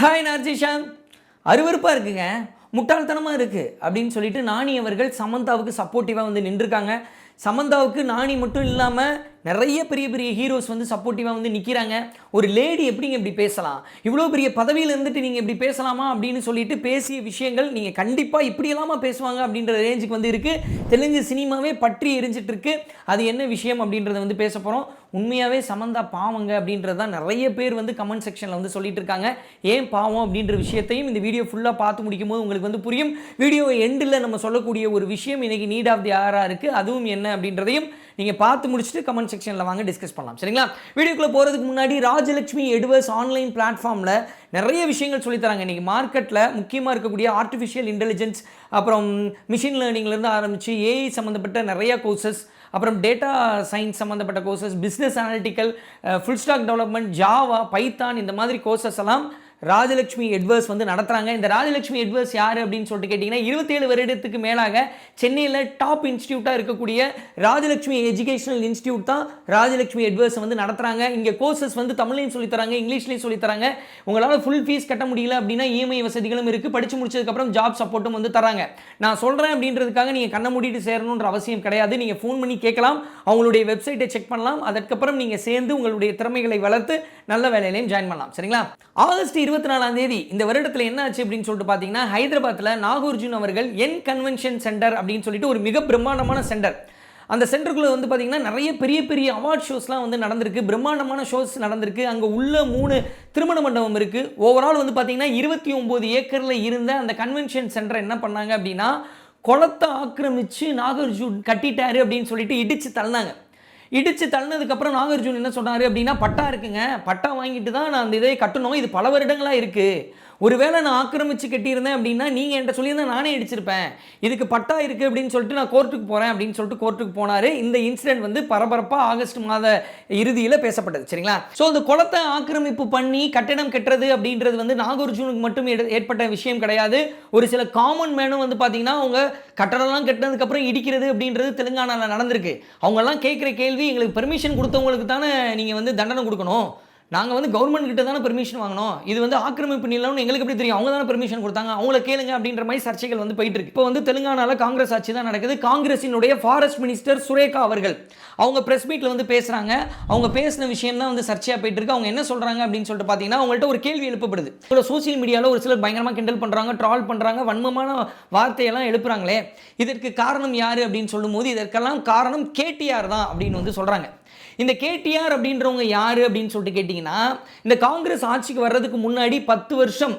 Hi நர்ஜிஷாம் அருவருப்பாக இருக்குங்க. முட்டாள்தனமாக இருக்குது அப்படின்னு சொல்லிட்டு நாணி அவர்கள் சமந்தாவுக்கு சப்போர்ட்டிவாக வந்து நின்றுருக்காங்க. சமந்தாவுக்கு நாணி மட்டும் இல்லாமல் நிறைய பெரிய பெரிய ஹீரோஸ் வந்து சப்போர்ட்டிவாக வந்து நிற்கிறாங்க ஒரு லேடி எப்படிங்க இப்படி பேசலாம்? இவ்வளோ பெரிய பதவியில் இருந்துட்டு நீங்கள் இப்படி பேசலாமா அப்படின்னு சொல்லிட்டு பேசிய விஷயங்கள் நீங்கள் கண்டிப்பாக இப்படியெல்லாமா பேசுவாங்க அப்படின்ற ரேஞ்சுக்கு வந்து இருக்குது தெலுங்கு சினிமாவே பற்றி எரிஞ்சிட்டு இருக்கு. அது என்ன விஷயம் அப்படின்றத வந்து பேச போகிறோம் உண்மையாகவே சமந்தா பாவங்க அப்படின்றது தான் நிறைய பேர் வந்து கமெண்ட் செக்ஷனில் வந்து சொல்லிட்டு இருக்காங்க. ஏன் பாவம் அப்படின்ற விஷயத்தையும் இந்த வீடியோ ஃபுல்லாக பார்த்து முடிக்கும் போது உங்களுக்கு வந்து புரியும். வீடியோ எண்டில் நம்ம சொல்லக்கூடிய ஒரு விஷயம் இன்னைக்கு நீட் ஆஃப் தி ஆராக இருக்குது அதுவும் என்ன அப்படின்றதையும் நீங்கள் பார்த்து முடிச்சுட்டு கமெண்ட் செக்ஷனில் வாங்க டிஸ்கஸ் பண்ணலாம். சரிங்களா? வீடியோக்குள்ளே போகிறதுக்கு முன்னாடி ராஜலட்சுமி எடுவர்ஸ் ஆன்லைன் பிளாட்ஃபார்மில் நிறைய விஷயங்கள் சொல்லித் தராங்க. இன்றைக்கி மார்க்கெட்டில் முக்கியமாக இருக்கக்கூடிய ஆர்டிஃபிஷியல் இன்டெலிஜென்ஸ் அப்புறம் மிஷின் லேர்னிங்லேருந்து ஆரம்பித்து ஏஐ சம்மந்தப்பட்ட நிறையா கோர்சஸ் அப்புறம் டேட்டா சயின்ஸ் சம்மந்தப்பட்ட courses business analytical full stack development Java Python இந்த மாதிரி கோர்சஸ் எல்லாம் ராஜலட்சுமி எட்வர்ஸ் வந்து நடத்துகிறாங்க இந்த ராஜலட்சுமி எட்வர்ஸ் யார் அப்படின்னு சொல்லிட்டு கேட்டிங்கன்னா இருபத்தேழு வருடத்துக்கு மேலாக சென்னையில் டாப் இன்ஸ்டியூட்டாக இருக்கக்கூடிய ராஜலட்சுமி எஜுகேஷனல் இன்ஸ்டியூட் தான் ராஜலட்சுமி எட்வர்ஸ் வந்து நடத்துகிறாங்க இங்கே கோர்சஸ் வந்து தமிழ்லையும் சொல்லித்தராங்க இங்கிலீஷ்லையும் சொல்லித் தராங்க. உங்களால் ஃபுல் ஃபீஸ் கட்ட முடியல அப்படின்னா இஎம்ஐ வசதிகளும் இருக்குது படித்து முடிச்சதுக்கப்புறம் ஜாப் சப்போர்ட்டும் வந்து தராங்க. நான் சொல்கிறேன் அப்படின்றதுக்காக நீங்கள் கண்ணை மூடிட்டு சேரணுன்ற அவசியம் கிடையாது. நீங்கள் ஃபோன் பண்ணி கேட்கலாம். அவங்களுடைய வெப்சைட்டை செக் பண்ணலாம். அதற்கப்புறம் நீங்கள் சேர்ந்து உங்களுடைய திறமைகளை வளர்த்து நல்ல வேலையிலையும் ஜாயின் பண்ணலாம். சரிங்களா? ஆகஸ்ட் இருபத்தி நாலாம் தேதி இந்த வருடத்தில் என்ன ஆச்சு அப்படின்னு சொல்லிட்டு பார்த்தீங்கன்னா ஹைதராபாத்தில் நாகூர்ஜுன் அவர்கள் என் கன்வென்ஷன் சென்டர் அப்படின்னு சொல்லிட்டு ஒரு மிக பிரம்மாண்டமான சென்டர். அந்த சென்டருக்குள்ளே வந்து பார்த்தீங்கன்னா நிறைய பெரிய பெரிய அவார்ட் ஷோஸ்லாம் வந்து நடந்திருக்கு. பிரம்மாண்டமான ஷோஸ் நடந்திருக்கு. அங்கே உள்ள மூணு திருமண மண்டபம் இருக்குது ஓவரால் வந்து பார்த்தீங்கன்னா இருபத்தி ஒம்பது ஏக்கரில் இருந்த அந்த கன்வென்ஷன் சென்டர் என்ன பண்ணாங்க அப்படின்னா குளத்தை ஆக்கிரமித்து நாகார்ஜுன் கட்டிட்டாரு அப்படின்னு சொல்லிட்டு இடித்து தள்ளினாங்க. இடித்து தள்ளினதுக்கப்புறம் நாகார்ஜுன் என்ன சொன்னார் அப்படின்னா பட்டா இருக்குங்க. பட்டா வாங்கிட்டு தான் நான் அந்த இதை கட்டணும். இது பல வருடங்களாக இருக்குது ஒருவேளை நான் ஆக்கிரமிச்சு கட்டியிருந்தேன் அப்படின்னா நீங்கள் என்கிட்ட சொல்லியிருந்தா நானே அடிச்சிருப்பேன் இதுக்கு பட்டா இருக்குது அப்படின்னு சொல்லிட்டு நான் கோர்ட்டுக்கு போகிறேன் அப்படின்னு சொல்லிட்டு கோர்ட்டுக்கு போனார். இந்த இன்சிடென்ட் வந்து பரபரப்பாக ஆகஸ்ட் மாத இறுதியில் பேசப்பட்டது. சரிங்களா? ஸோ அந்த குளத்தை ஆக்கிரமிப்பு பண்ணி கட்டிடம் கட்டுறது அப்படின்றது வந்து நாகார்ஜுனுக்கு மட்டும் ஏற்பட்ட விஷயம் கிடையாது. ஒரு சில காமன் மேனும் வந்து பார்த்தீங்கன்னா அவங்க கட்டடம்லாம் கட்டினதுக்கப்புறம் இடிக்கிறது அப்படின்றது தெலுங்கானாவில் நடந்திருக்கு. அவங்கெல்லாம் கேட்குற கேள்வி எங்களுக்கு பெர்மிஷன் கொடுத்தவங்களுக்கு தானே நீங்கள் வந்து தண்டனை கொடுக்கணும். நாங்கள் வந்து கவர்மெண்ட் கிட்ட தானே பெர்மிஷன் வாங்கினோம். இது வந்து ஆக்கிரமிப்பு நிலம்னு எங்களுக்கு எப்படி தெரியும்? அவங்க தானே பெர்மிஷன் கொடுத்தாங்க. அவங்கள கேளுங்க அப்படின்ற மாதிரி சர்ச்சைகள் வந்து போயிட்டு இருக்கு. இப்போ வந்து தெலுங்கானால காங்கிரஸ் ஆட்சி தான் நடக்குது. காங்கிரஸினுடைய ஃபாரஸ்ட் மினிஸ்டர் சுரேகா அவர்கள். அவங்க பிரஸ் மீட்டில் வந்து பேசுகிறாங்க அவங்க பேசின விஷயம் தான் வந்து சர்ச்சையாக போயிட்டு இருக்கு. அவங்க என்ன சொல்கிறாங்க அப்படின்னு சொல்லிட்டு பார்த்தீங்கன்னா அவங்கள்ட்ட ஒரு கேள்வி எழுப்பப்படுது. இப்போ சோசியல் மீடியாவில் ஒரு சிலர் பயங்கரமாக கிண்டல் பண்ணுறாங்க ட்ரால் பண்ணுறாங்க வன்மமான வார்த்தையெல்லாம் எழுப்புறாங்களே. இதற்கு காரணம் யார் அப்படின்னு சொல்லும்போது இதற்கெல்லாம் காரணம் கேடிஆர் தான் அப்படின்னு வந்து சொல்கிறாங்க இந்த கேடிஆர் அப்படின்றவங்க யார் அப்படின்னு சொல்லிட்டு கேட்டிங்கன்னா இந்த காங்கிரஸ் ஆட்சிக்கு வர்றதுக்கு முன்னாடி பத்து வருஷம்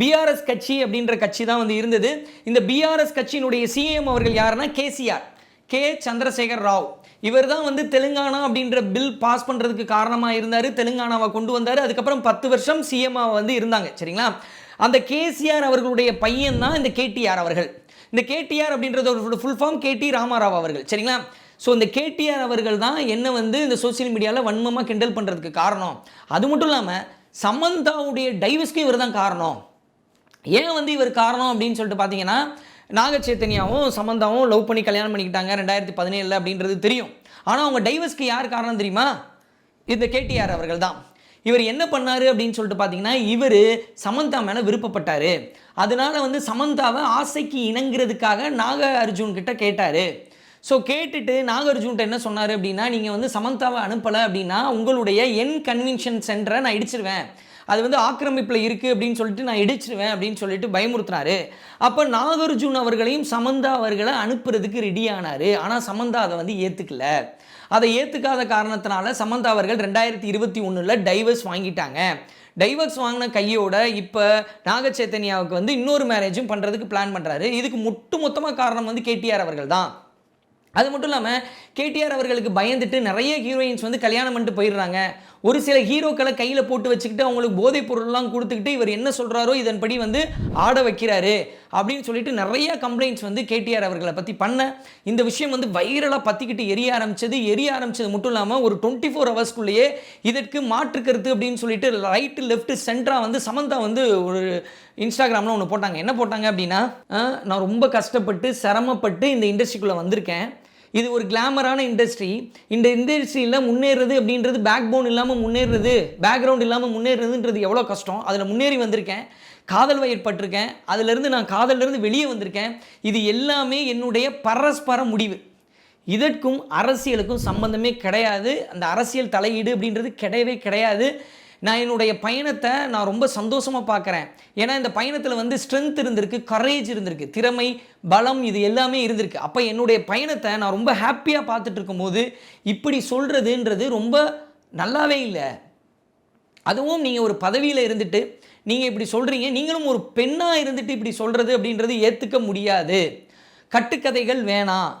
பிஆர்எஸ் கட்சி அப்படின்ற கட்சி தான் வந்து இருந்தது. இந்த பிஆர்எஸ் கட்சியினுடைய சிஎம் அவர்கள் யாருன்னா கேசிஆர். கே. சந்திரசேகர் ராவ். இவர் தான் வந்து தெலுங்கானா அப்படின்ற பில் பாஸ் பண்ணுறதுக்கு காரணமாக இருந்தார் தெலுங்கானாவை கொண்டு வந்தார். அதுக்கப்புறம் பத்து வருஷம் சிஎம்மாக வந்து இருந்தாங்க சரிங்களா? அந்த கேசிஆர் அவர்களுடைய பையன் தான் இந்த கேடிஆர் அவர்கள். இந்த கேடிஆர் அப்படின்றது ஒரு ஃபுல் ஃபார்ம் கேடி ராமாராவ் அவர்கள் சரிங்களா? ஸோ இந்த கேடிஆர் அவர்கள் தான் என்ன வந்து இந்த சோஷியல் மீடியாவில் வன்மமாக கிண்டல் பண்ணுறதுக்கு காரணம். அது மட்டும் இல்லாமல் சமந்தாவுடைய டைவஸ்க்கு இவர் தான் காரணம். ஏன் வந்து இவர் காரணம் அப்படின்னு சொல்லிட்டு பார்த்தீங்கன்னா நாக சைத்தன்யாவும் சமந்தாவும் லவ் பண்ணி கல்யாணம் பண்ணிக்கிட்டாங்க ரெண்டாயிரத்தி பதினேழில் அப்படின்றது தெரியும். ஆனால் அவங்க டைவர்ஸ்க்கு யார் காரணம் தெரியுமா? இந்த கேடிஆர் அவர்கள் தான். இவர் என்ன பண்ணார் அப்படின்னு சொல்லிட்டு பார்த்தீங்கன்னா இவர் சமந்தா மேலே விருப்பப்பட்டார். அதனால வந்து சமந்தாவை ஆசைக்கு இணங்குறதுக்காக நாக அர்ஜுன் கிட்ட கேட்டார். ஸோ கேட்டுட்டு நாகார்ஜுன்ட்ட என்ன சொன்னார் அப்படின்னா நீங்கள் வந்து சமந்தாவை அனுப்பலை அப்படின்னா உங்களுடைய என் கன்வென்ஷன் சென்டரை நான் இடிச்சிருவேன். அது வந்து ஆக்கிரமிப்பில் இருக்குது அப்படின்னு சொல்லிட்டு நான் இடிச்சிருவேன் அப்படின்னு சொல்லிட்டு பயமுறுத்தினாரு. அப்போ நாகார்ஜுன் அவர்களையும் சமந்தா அவர்களை அனுப்புறதுக்கு ரெடி ஆனார். ஆனால் சமந்தா அதை வந்து ஏற்றுக்கல அதை ஏற்றுக்காத காரணத்தினால சமந்தா அவர்கள் ரெண்டாயிரத்தி இருபத்தி ஒன்றில் டைவர்ஸ் வாங்கிட்டாங்க. டைவர்ஸ் வாங்கின கையோட இப்போ நாகச்சைத்தன்யாவுக்கு வந்து இன்னொரு மேரேஜும் பண்ணுறதுக்கு பிளான் பண்ணுறாரு இதுக்கு முட்டு மொத்தமாக காரணம் வந்து கேடிஆர் அவர்கள் தான் அது மட்டும் இல்லாமல் கேடிஆர் அவர்களுக்கு பயந்துட்டு நிறைய ஹீரோயின்ஸ் வந்து கல்யாணம் பண்ணிட்டு போயிடுறாங்க. ஒரு சில ஹீரோக்களை கையில் போட்டு வச்சுக்கிட்டு அவங்களுக்கு போதைப் பொருள்லாம் கொடுத்துக்கிட்டு இவர் என்ன சொல்கிறாரோ இதன்படி வந்து ஆட வைக்கிறாரு அப்படின்னு சொல்லிட்டு நிறைய கம்ப்ளைண்ட்ஸ் வந்து கேடிஆர் அவர்களை பற்றி பண்ண இந்த விஷயம் வந்து வைரலாக பற்றிக்கிட்டு எரிய ஆரம்பிச்சது. எரிய ஆரம்பிச்சது மட்டும் இல்லாமல் ஒரு டுவெண்ட்டி ஃபோர் ஹவர்ஸ்க்குள்ளேயே இதற்கு மாற்று கருத்து அப்படின்னு சொல்லிட்டு ரைட்டு லெஃப்ட் சென்டராக வந்து சமந்தா வந்து ஒரு இன்ஸ்டாகிராமில் ஒன்று போட்டாங்க. என்ன போட்டாங்க அப்படின்னா நான் ரொம்ப கஷ்டப்பட்டு சிரமப்பட்டு இந்த இண்டஸ்ட்ரிக்குள்ளே வந்திருக்கேன். இது ஒரு கிளாமரான இண்டஸ்ட்ரி இந்த இண்டஸ்ட்ரியில் முன்னேறது அப்படின்றது பேக் போன் இல்லாமல் முன்னேறது பேக்ரவுண்ட் இல்லாமல் முன்னேறதுன்றது எவ்வளோ கஷ்டம். அதில் முன்னேறி வந்திருக்கேன். காதல் வயற்பட்டிருக்கேன் அதிலிருந்து நான் காதலிருந்து வெளியே வந்திருக்கேன். இது எல்லாமே என்னுடைய பரஸ்பர முடிவு. இதற்கும் அரசியலுக்கும் சம்பந்தமே கிடையாது. அந்த அரசியல் தலையீடு அப்படின்றது கிடையவே கிடையாது. நான் என்னுடைய பயணத்தை நான் ரொம்ப சந்தோஷமாக பார்க்குறேன். ஏன்னா இந்த பயணத்தில் வந்து ஸ்ட்ரென்த் இருந்திருக்கு கரேஜ் இருந்திருக்கு திறமை பலம் இது எல்லாமே இருந்திருக்கு. அப்போ என்னுடைய பயணத்தை நான் ரொம்ப ஹாப்பியாக பார்த்துட்டு இருக்கும்போது இப்படி சொல்கிறதுன்றது ரொம்ப நல்லாவே இல்லை. அதுவும் நீங்கள் ஒரு பதவியில் இருந்துட்டு நீங்கள் இப்படி சொல்கிறீங்க நீங்களும் ஒரு பெண்ணாக இருந்துட்டு இப்படி சொல்கிறது அப்படின்றது ஏற்றுக்க முடியாது. கட்டுக்கதைகள் வேணாம்.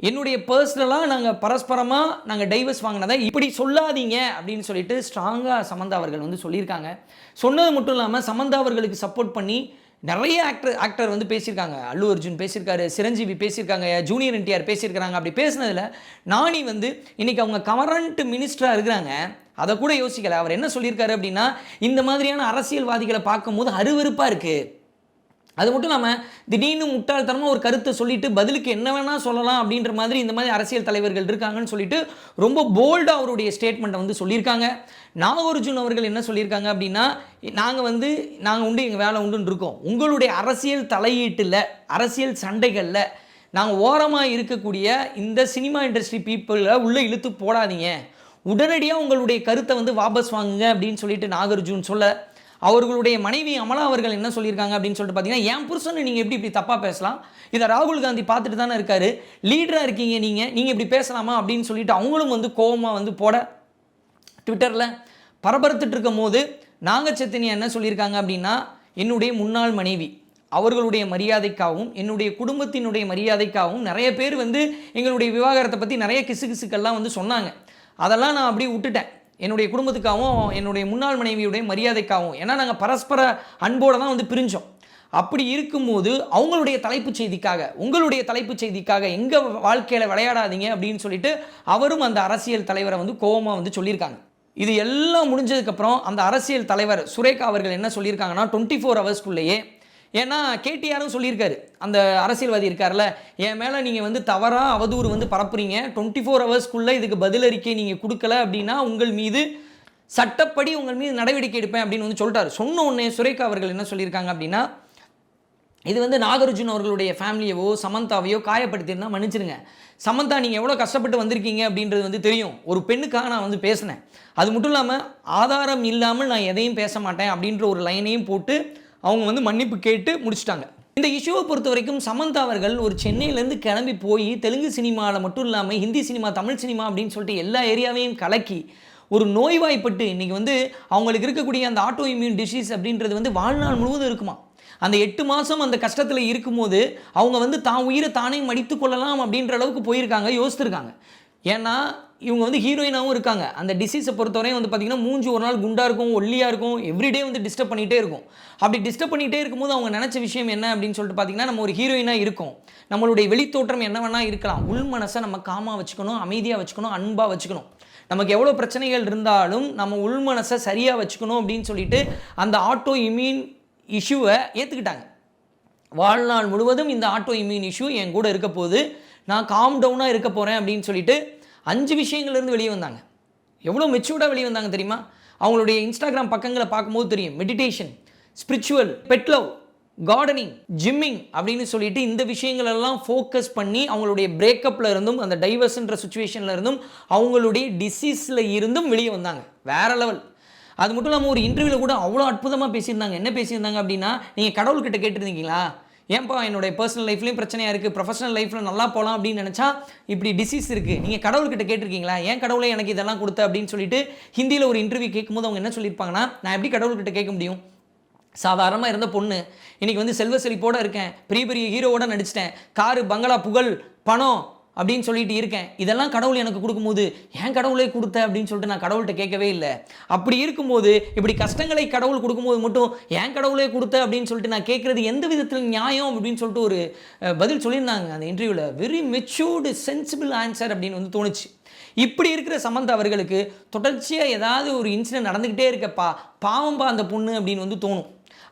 என்னுடைய பர்சனலாக நாங்கள் பரஸ்பரமாக நாங்கள் டைவர்ஸ் வாங்கினதை இப்படி சொல்லாதீங்க அப்படின்னு சொல்லிட்டு ஸ்ட்ராங்காக சமந்தா அவர்கள் வந்து சொல்லியிருக்காங்க. சொன்னது மட்டும் இல்லாமல் சமந்தா அவர்களுக்கு சப்போர்ட் பண்ணி நிறைய ஆக்டர் ஆக்டர் வந்து பேசியிருக்காங்க. அல்லு அர்ஜுன் பேசியிருக்காரு சிரஞ்சீவி பேசியிருக்காங்க ஜூனியர் என்டிஆர் பேசியிருக்காங்க அப்படி பேசினதில் நானி வந்து இன்றைக்கி அவங்க கவரண்ட் மினிஸ்டராக இருக்கிறாங்க. அதை கூட யோசிக்கலை. அவர் என்ன சொல்லியிருக்காரு அப்படின்னா இந்த மாதிரியான அரசியல்வாதிகளை பார்க்கும்போது அருவருப்பாக இருக்குது அது மட்டும் இல்லாமல் திடீர்னு முட்டாள்தனமாக ஒரு கருத்தை சொல்லிட்டு பதிலுக்கு என்ன வேணால் சொல்லலாம் அப்படின்ற மாதிரி இந்த மாதிரி அரசியல் தலைவர்கள் இருக்காங்கன்னு சொல்லிட்டு ரொம்ப போல்டாக அவருடைய ஸ்டேட்மெண்ட்டை வந்து சொல்லியிருக்காங்க. நாகார்ஜுன் அவர்கள் என்ன சொல்லியிருக்காங்க அப்படின்னா நாங்கள் வந்து நாங்கள் உண்டு எங்கள் வேலை உண்டுன்னு இருக்கோம். உங்களுடைய அரசியல் தலையீட்டில் அரசியல் சண்டைகளில் நாங்கள் ஓரமாக இருக்கக்கூடிய இந்த சினிமா இண்டஸ்ட்ரி பீப்புளை உள்ளே இழுத்து போடாதீங்க. உடனடியாக உங்களுடைய கருத்தை வந்து வாபஸ் வாங்குங்க அப்படின்னு சொல்லிட்டு நாகார்ஜுன் சொல்ல அவர்களுடைய மனைவி அமலா அவர்கள் என்ன சொல்லியிருக்காங்க அப்படின்னு சொல்லிட்டு பார்த்தீங்கன்னா என் புருஷன் நீங்கள் எப்படி இப்படி தப்பாக பேசலாம்? இதை ராகுல் காந்தி பார்த்துட்டு தானே இருக்காரு. லீடராக இருக்கீங்க நீங்கள் நீங்கள் இப்படி பேசலாமா? அப்படின்னு சொல்லிட்டு அவங்களும் வந்து கோபமாக வந்து போட ட்விட்டரில் பரபரத்துட்டு இருக்கும் போது நாகச்சத்தினி என்ன சொல்லியிருக்காங்க அப்படின்னா என்னுடைய முன்னாள் மனைவி அவர்களுடைய மரியாதைக்காகவும் என்னுடைய குடும்பத்தினுடைய மரியாதைக்காகவும் நிறைய பேர் வந்து எங்களுடைய விவாகரத்தை பற்றி நிறைய கிசுகிசுக்கெல்லாம் வந்து சொன்னாங்க. அதெல்லாம் நான் அப்படியே விட்டுட்டேன். என்னுடைய குடும்பத்துக்காகவும் என்னுடைய முன்னாள் மனைவியுடைய மரியாதைக்காகவும். ஏன்னா நாங்கள் பரஸ்பர அன்போடு தான் வந்து பிரிஞ்சோம். அப்படி இருக்கும்போது அவங்களுடைய தலைப்புச் செய்திக்காக உங்களுடைய தலைப்புச் செய்திக்காக எங்கள் வாழ்க்கையில் விளையாடாதீங்க அப்படின்னு சொல்லிட்டு அவரும் அந்த அரசியல் தலைவரை வந்து கோபமாக வந்து சொல்லியிருக்காங்க. இது எல்லாம் முடிஞ்சதுக்கப்புறம் அந்த அரசியல் தலைவர் சுரேகா அவர்கள் என்ன சொல்லியிருக்காங்கன்னா டுவெண்ட்டி ஃபோர் ஹவர்ஸ்க்குள்ளேயே ஏன்னா கேடிஆரும் சொல்லியிருக்காரு. அந்த அரசியல்வாதி இருக்கார்ல என் மேலே நீங்கள் வந்து தவறாக அவதூறு வந்து பரப்புறீங்க. டுவெண்ட்டி ஃபோர் ஹவர்ஸ்க்குள்ளே இதுக்கு பதிலறிக்கை நீங்கள் கொடுக்கல அப்படின்னா உங்கள் மீது சட்டப்படி உங்கள் மீது நடவடிக்கை எடுப்பேன் அப்படின்னு வந்து சொல்லிட்டாரு. சொன்ன உடனே சுரேகா அவர்கள் என்ன சொல்லியிருக்காங்க அப்படின்னா இது வந்து நாகார்ஜுன் அவர்களுடைய ஃபேமிலியவோ சமந்தாவையோ காயப்படுத்தியிருந்தால் மன்னிச்சிருங்க. சமந்தா நீங்கள் எவ்வளோ கஷ்டப்பட்டு வந்திருக்கீங்க அப்படின்றது வந்து தெரியும். ஒரு பெண்ணுக்காக நான் வந்து பேசினேன். அது மட்டும் இல்லாமல் ஆதாரம் இல்லாமல் நான் எதையும் பேச மாட்டேன் அப்படின்ற ஒரு லைனையும் போட்டு அவங்க வந்து மன்னிப்பு கேட்டு முடிச்சிட்டாங்க. இந்த இஷ்யூவை பொறுத்த வரைக்கும் சமந்தா அவர்கள் ஒரு சென்னையிலேருந்து கிளம்பி போய் தெலுங்கு சினிமாவில் மட்டும் இல்லாமல் ஹிந்தி சினிமா தமிழ் சினிமா அப்படின்னு சொல்லிட்டு எல்லா ஏரியாவையும் கலக்கி ஒரு நோய்வாய்ப்பட்டு இன்றைக்கி வந்து அவங்களுக்கு இருக்கக்கூடிய அந்த ஆட்டோ இம்யூன் டிசீஸ் அப்படின்றது வந்து வாழ்நாள் முழுவதும் இருக்குமா? அந்த எட்டு மாதம் அந்த கஷ்டத்தில் இருக்கும்போது அவங்க வந்து தான் உயிரை தானே மடித்து கொள்ளலாம் அப்படின்ற அளவுக்கு போயிருக்காங்க யோசித்திருக்காங்க. ஏன்னா இவங்க வந்து ஹீரோயினாகவும் இருக்காங்க. அந்த டிசீஸை பொறுத்தவரையும் வந்து பார்த்திங்கன்னா மூஞ்சி ஒரு நாள் குண்டாக இருக்கும் ஒல்லியாக இருக்கும் எவ்ரிடே வந்து டிஸ்டர்ப் பண்ணிகிட்டே இருக்கும். அப்படி டிஸ்டர்ப் பண்ணிகிட்டே இருக்கும்போது அவங்க நினச்ச விஷயம் என்ன அப்படின்னு சொல்லிட்டு பார்த்தீங்கன்னா நம்ம ஒரு ஹீரோயினாக இருக்கும். நம்மளுடைய வெளித்தோற்றம் என்ன வேணால் இருக்கலாம். உள் மனசை நம்ம காமாக வச்சுக்கணும் அமைதியாக வச்சுக்கணும் அன்பாக வச்சுக்கணும். நமக்கு எவ்வளோ பிரச்சனைகள் இருந்தாலும் நம்ம உள் மனசை சரியாக வச்சுக்கணும் அப்படின்னு சொல்லிட்டு அந்த ஆட்டோ இம்யூன் இஷ்யூவை ஏற்றுக்கிட்டாங்க வாழ்நாள் முழுவதும் இந்த ஆட்டோ இம்யூன் இஷ்யூ என் கூட இருக்க போது நான் காம் டவுனாக இருக்க போகிறேன் அப்படின்னு சொல்லிட்டு அஞ்சு விஷயங்கள்லேருந்து வெளியே வந்தாங்க. எவ்வளோ மெச்சூர்டாக வெளியே வந்தாங்க தெரியுமா? அவங்களுடைய இன்ஸ்டாகிராம் பக்கங்களை பார்க்கும்போது தெரியும். Meditation spiritual pet love gardening gymming அப்படின்னு சொல்லிட்டு இந்த விஷயங்களெல்லாம் ஃபோக்கஸ் பண்ணி அவங்களுடைய பிரேக்கப்பில் இருந்தும் அந்த டைவர்ஸ்ன்ற சுச்சுவேஷனில் இருந்தும் அவங்களுடைய டிசீஸில் இருந்தும் வெளியே வந்தாங்க. வேற லெவல் அது மட்டும் இல்லாமல் ஒரு இன்டர்வியூவில் கூட அவ்வளோ அற்புதமாக பேசியிருந்தாங்க. என்ன பேசியிருந்தாங்க அப்படின்னா நீங்கள் கடவுள்கிட்ட கேட்டிருந்தீங்களா? ஏன்பா என்னுடைய பர்சனல் லைஃப்லேயும் பிரச்சனையாக இருக்குது ப்ரொஃபஷனல் லைஃப்பில் நல்லா போகலாம் அப்படின்னு நினச்சா இப்படி டிசீஸ் இருக்குது நீங்கள் கடவுள்கிட்ட கேட்டிருக்கீங்களா? ஏன் கடவுளை எனக்கு இதெல்லாம் கொடுத்த அப்படின்னு சொல்லிட்டு ஹிந்தியில் ஒரு இன்டர்வியூ கேட்கும்போது அவங்க என்ன சொல்லியிருப்பாங்கன்னா நான் எப்படி கடவுள்கிட்ட கேட்க முடியும்? சாதாரணமாக இருந்த பொண்ணு இன்றைக்கி வந்து செல்வ செழிப்போடு இருக்கேன் பெரிய பெரிய ஹீரோவோட நடிச்சிட்டேன் காரு பங்களா புகழ் பணம் அப்படின்னு சொல்லிட்டு இருக்கேன். இதெல்லாம் கடவுள் எனக்கு கொடுக்கும்போது ஏன் கடவுளே கொடுத்த? அப்படின்னு சொல்லிட்டு நான் கடவுள்கிட்ட கேட்கவே இல்லை. அப்படி இருக்கும்போது இப்படி கஷ்டங்களை கடவுள் கொடுக்கும்போது மட்டும் ஏன் கடவுளே கொடுத்த? அப்படின்னு சொல்லிட்டு நான் கேட்குறது எந்த விதத்தில் நியாயம் அப்படின்னு சொல்லிட்டு ஒரு பதில் சொல்லியிருந்தாங்க அந்த இன்டர்வியூவில் வெரி மெச்சூர்டு சென்சிபிள் ஆன்சர் அப்படின்னு வந்து தோணுச்சு. இப்படி இருக்கிற சமந்தா அவர்களுக்கு தொடர்ச்சியாக ஏதாவது ஒரு இன்சிடென்ட் நடந்துக்கிட்டே இருக்கப்பா பாவம்பா அந்த பொண்ணு அப்படின்னு வந்து தோணும்.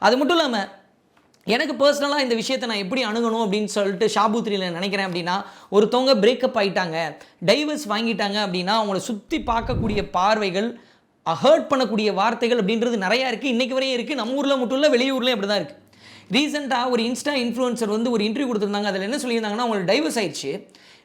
அது மட்டும் இல்லாமல் எனக்கு பர்சனலாக இந்த விஷயத்தை நான் எப்படி அணுகணும் அப்படின்னு சொல்லிட்டு ஷாபுத்ரியில் நினைக்கிறேன் அப்படின்னா ஒருத்தவங்க பிரேக்கப் ஆகிட்டாங்க டைவர்ஸ் வாங்கிட்டாங்க அப்படின்னா அவங்கள சுற்றி பார்க்கக்கூடிய பார்வைகள் ஹர்ட் பண்ணக்கூடிய வார்த்தைகள் அப்படின்றது நிறையா இருக்குது இன்றைக்கு வரையும் இருக்குது நம்ம ஊரில் மட்டும் இல்லை வெளியூர்லேயும் அப்படி தான் இருக்குது ரீசெண்டாக ஒரு இன்ஸ்டா இன்ஃப்ளூன்சர் வந்து ஒரு இன்டர்வியூ கொடுத்துருந்தாங்க. அதில் என்ன சொல்லியிருந்தாங்கன்னா அவங்களுக்கு டைவர்ஸ் ஆயிடுச்சு.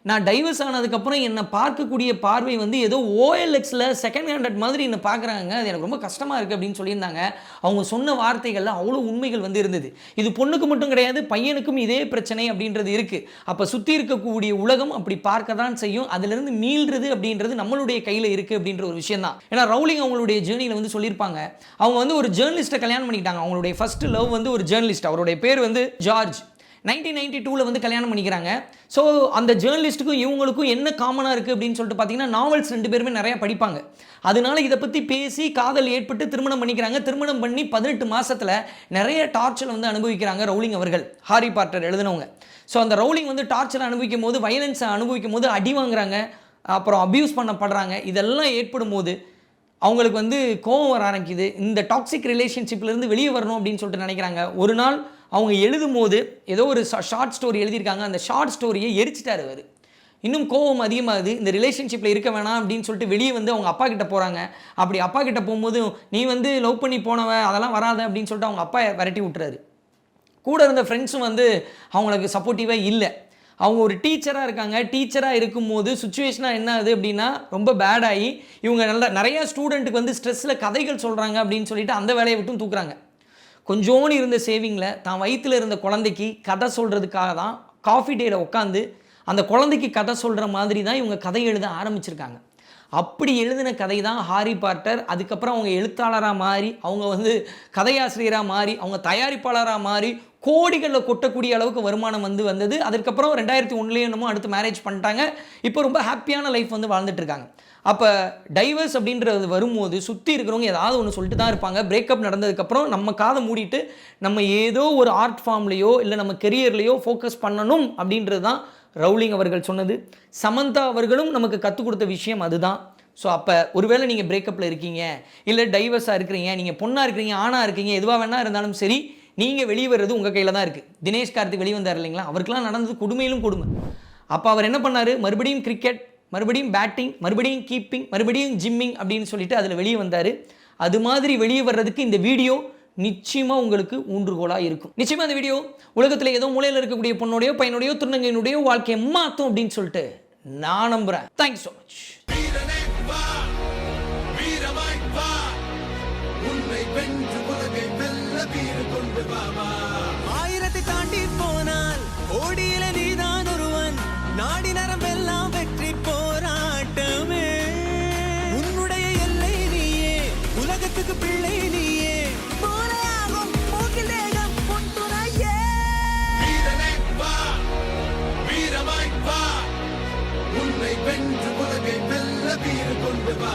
நான் டைவர்ஸ் ஆனதுக்கப்புறம் என்னை பார்க்கக்கூடிய பார்வை வந்து ஏதோ ஓஎல்எக்ஸில் செகண்ட் ஹேண்டட் மாதிரி என்னை பார்க்குறாங்க. அது எனக்கு ரொம்ப கஷ்டமாக இருக்குது அப்படின்னு சொல்லியிருந்தாங்க. அவங்க சொன்ன வார்த்தைகளில் அவ்வளோ உண்மைகள் வந்து இருந்தது. இது பொண்ணுக்கு மட்டும் கிடையாது பையனுக்கும் இதே பிரச்சனை அப்படின்றது இருக்குது அப்போ சுற்றி இருக்கக்கூடிய உலகம் அப்படி பார்க்க தான் செய்யும். அதுலேருந்து மீள்றது அப்படின்றது நம்மளுடைய கையில் இருக்குது அப்படின்ற ஒரு விஷயம் தான் ஏன்னா ரவுலிங் அவங்களுடைய ஜேர்னியில் வந்து சொல்லியிருப்பாங்க. அவங்க வந்து ஒரு ஜேர்னலிஸ்ட்டை கல்யாணம் பண்ணிக்கிட்டாங்க. அவங்களுடைய ஃபர்ஸ்ட் லவ் வந்து ஒரு ஜேர்னலிஸ்ட் அவருடைய பேர் வந்து ஜார்ஜ் நைன்டீன் நைன்டி டூவில் வந்து கல்யாணம் பண்ணிக்கிறாங்க. ஸோ அந்த ஜேர்னலிஸ்ட்டுக்கும் இவங்களுக்கும் என்ன காமனாக இருக்குது அப்படின்னு சொல்லிட்டு பார்த்தீங்கன்னா நாவல்ஸ் ரெண்டு பேருமே நிறையா படிப்பாங்க. அதனால இதை பற்றி பேசி காதல் ஏற்பட்டு திருமணம் பண்ணிக்கிறாங்க. திருமணம் பண்ணி பதினெட்டு மாதத்தில் நிறைய டார்ச்சர் வந்து அனுபவிக்கிறாங்க ரவுலிங் அவர்கள் ஹாரி பாட்டர் எழுதினவங்க. ஸோ அந்த ரவுலிங் வந்து டார்ச்சர் அனுபவிக்கும் போது வயலன்ஸை அனுபவிக்கும் போது அடி வாங்குறாங்க. அப்புறம் அப்யூஸ் பண்ணப்படுறாங்க. இதெல்லாம் ஏற்படும் போது அவங்களுக்கு வந்து கோவம் வர ஆரம்பிக்குது. இந்த டாக்ஸிக் ரிலேஷன்ஷிப்லேருந்து வெளியே வரணும் அப்படின்னு சொல்லிட்டு நினைக்கிறாங்க. ஒரு நாள் அவங்க எழுதும் போது ஏதோ ஒரு ஷார்ட் ஸ்டோரி எழுதியிருக்காங்க. அந்த ஷார்ட் ஸ்டோரியை எரிச்சிட்டாரு அவர். இன்னும் கோவம் அதிகமாகுது. இந்த ரிலேஷன்ஷிப்பில் இருக்க வேணாம் அப்படின்னு சொல்லிட்டு வெளியே வந்து அவங்க அப்பா கிட்ட போகிறாங்க அப்படி அப்பா கிட்ட போகும்போது நீ வந்து லவ் பண்ணி போனவ அதெல்லாம் வராத அப்படின்னு சொல்லிட்டு அவங்க அப்பா விரட்டி விட்டுறாரு. கூட இருந்த ஃப்ரெண்ட்ஸும் வந்து அவங்களுக்கு சப்போர்ட்டிவாக இல்லை. அவங்க ஒரு டீச்சராக இருக்காங்க. டீச்சராக இருக்கும்போது சுச்சுவேஷனாக என்ன ஆகுது அப்படின்னா ரொம்ப பேடாகி இவங்க நல்லா நிறையா ஸ்டூடெண்ட்டுக்கு வந்து ஸ்ட்ரெஸ்ஸில் கதைகள் சொல்கிறாங்க அப்படின்னு சொல்லிட்டு அந்த வேலையை விட்டும் தூக்குறாங்க. கொஞ்சோன்னு இருந்த சேவிங்கில் தான் வயிற்றில் இருந்த குழந்தைக்கு கதை சொல்கிறதுக்காக தான் காஃபி டேயில் உட்காந்து அந்த குழந்தைக்கு கதை சொல்கிற மாதிரி தான் இவங்க கதை எழுத ஆரம்பிச்சிருக்காங்க. அப்படி எழுதின கதை தான் ஹாரி பாட்டர் அதுக்கப்புறம் அவங்க எழுத்தாளராக மாறி அவங்க வந்து கதையாசிரியராக மாறி அவங்க தயாரிப்பாளராக மாறி கோடிகளில் கொட்டக்கூடிய அளவுக்கு வருமானம் வந்து வந்தது. அதுக்கப்புறம் ரெண்டாயிரத்தி ஒன்றுலேயே என்னமோ அடுத்து மேரேஜ் பண்ணிட்டாங்க. இப்போ ரொம்ப ஹாப்பியான லைஃப் வந்து வாழ்ந்துட்டுருக்காங்க அப்போ டைவர்ஸ் அப்படின்றது வரும்போது சுற்றி இருக்கிறவங்க ஏதாவது ஒன்று சொல்லிட்டு தான் இருப்பாங்க. பிரேக்கப் நடந்ததுக்கப்புறம் நம்ம காதை மூடிட்டு நம்ம ஏதோ ஒரு ஆர்ட் ஃபார்ம்லேயோ இல்லை நம்ம கெரியர்லேயோ ஃபோக்கஸ் பண்ணணும் அப்படின்றது தான் ரவுலிங் அவர்கள் சொன்னது. சமந்தா அவர்களும் நமக்கு கற்றுக் கொடுத்த விஷயம் அதுதான். ஸோ அப்போ ஒருவேளை நீங்கள் பிரேக்கப்பில் இருக்கீங்க இல்லை டைவர்ஸாக இருக்கிறீங்க நீங்கள் பொண்ணாக இருக்கிறீங்க ஆணாக இருக்கீங்க எதுவாக வேணா இருந்தாலும் சரி நீங்கள் வெளியே வர்றது உங்கள் கையில் தான் இருக்குது தினேஷ் கார்த்திக் வெளியே வந்தார் இல்லைங்களா? அவருக்கெல்லாம் நடந்தது கொடுமையிலும் கொடுமை. அப்போ அவர் என்ன பண்ணார்? மறுபடியும் கிரிக்கெட் மறுபடியும் பேட்டிங் மறுபடியும் கீப்பிங் மறுபடியும் ஜிம்மிங் அப்படின்னு சொல்லிட்டு அதில் வெளியே வந்தார். அது மாதிரி வெளியே வர்றதுக்கு இந்த வீடியோ நிச்சயமாக உங்களுக்கு ஊன்றுகோலாக இருக்கும். நிச்சயமாக அந்த வீடியோ உலகத்தில் ஏதோ மூலையில் இருக்கக்கூடிய பொண்ணுடையோ பையனுடையோ திருநங்கையினுடையோ வாழ்க்கையை மாற்றும் அப்படின்னு சொல்லிட்டு நான் நம்புகிறேன் தேங்க்யூ ஸோ மச் ஆயிரத்தை தாண்டி போனால் கோடியில நீதான் ஒருவன். நாடி நரம்பெல்லாம் உலகத்துக்கு பிள்ளை நீயே. போலையாகும் மூக்கில் தேகம் உன் துணையே வீரமாய் வா. உன்னை வென்று உலகை வெல்ல வீறு கொண்டு வா.